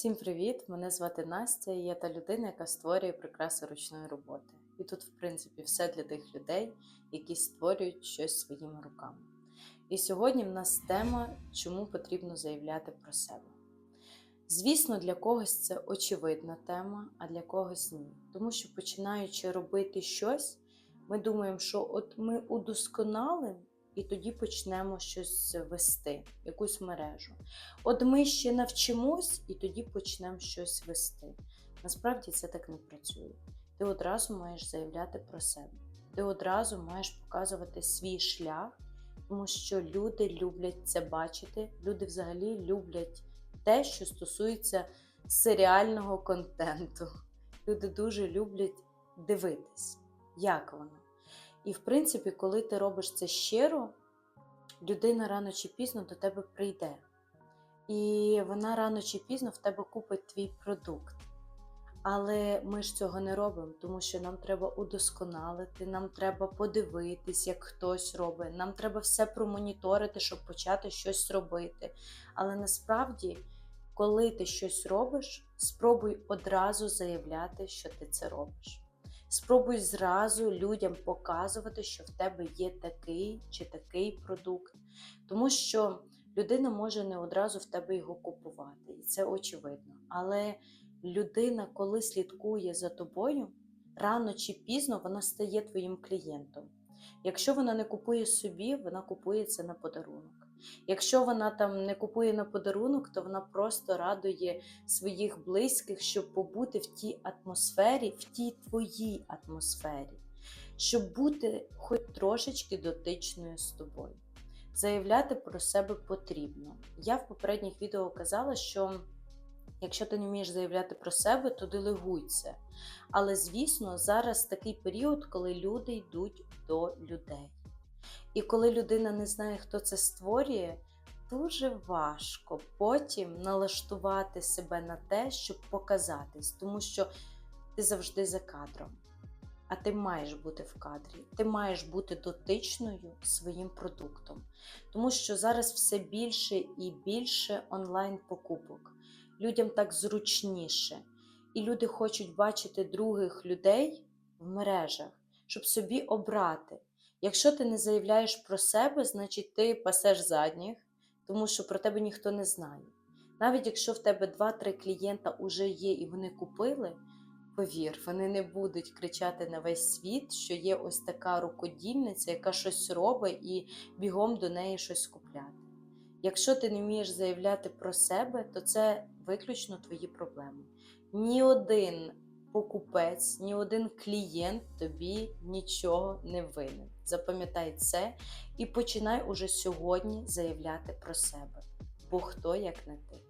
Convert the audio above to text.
Всім привіт! Мене звати Настя, і я та людина, яка створює прикраси ручної роботи. І тут, в принципі, все для тих людей, які створюють щось своїми руками. І сьогодні в нас тема, чому потрібно заявляти про себе. Звісно, для когось це очевидна тема, а для когось ні. Тому що починаючи робити щось, ми думаємо, що от ми удосконалимо і тоді почнемо щось вести, якусь мережу. От ми ще навчимось і тоді почнемо щось вести. Насправді це так не працює. Ти одразу маєш заявляти про себе. Ти одразу маєш показувати свій шлях, тому що люди люблять це бачити. Люди взагалі люблять те, що стосується серіального контенту. Люди дуже люблять дивитись, як воно. І в принципі, коли ти робиш це щиро, людина рано чи пізно до тебе прийде. І вона рано чи пізно в тебе купить твій продукт. Але ми ж цього не робимо, тому що нам треба удосконалити, нам треба подивитись, як хтось робить, нам треба все промоніторити, щоб почати щось робити. Але насправді, коли ти щось робиш, спробуй одразу заявляти, що ти це робиш. Спробуй зразу людям показувати, що в тебе є такий чи такий продукт, тому що людина може не одразу в тебе його купувати, і це очевидно. Але людина, коли слідкує за тобою, рано чи пізно вона стає твоїм клієнтом. Якщо вона не купує собі, вона купує це на подарунок. Якщо вона там не купує на подарунок, то вона просто радує своїх близьких, щоб побути в тій атмосфері, в тій твоїй атмосфері, щоб бути хоч трошечки дотичною з тобою. Заявляти про себе потрібно. Я в попередніх відео казала, що якщо ти не вмієш заявляти про себе, то делегуй це. Але звісно, зараз такий період, коли люди йдуть до людей. І коли людина не знає, хто це створює, дуже важко потім налаштувати себе на те, щоб показатись, тому що ти завжди за кадром. А ти маєш бути в кадрі, ти маєш бути дотичною своїм продуктом. Тому що зараз все більше і більше онлайн-покупок. Людям так зручніше. І люди хочуть бачити других людей в мережах, щоб собі обрати. Якщо ти не заявляєш про себе, значить ти пасеш задніх, тому що про тебе ніхто не знає. Навіть якщо в тебе 2-3 клієнта вже є і вони купили, повір, вони не будуть кричати на весь світ, що є ось така рукодільниця, яка щось робить і бігом до неї щось купляти. Якщо ти не вмієш заявляти про себе, то це виключно твої проблеми. Ні один покупець, ні один клієнт тобі нічого не винен. Запам'ятай це і починай уже сьогодні заявляти про себе. Бо хто як не ти.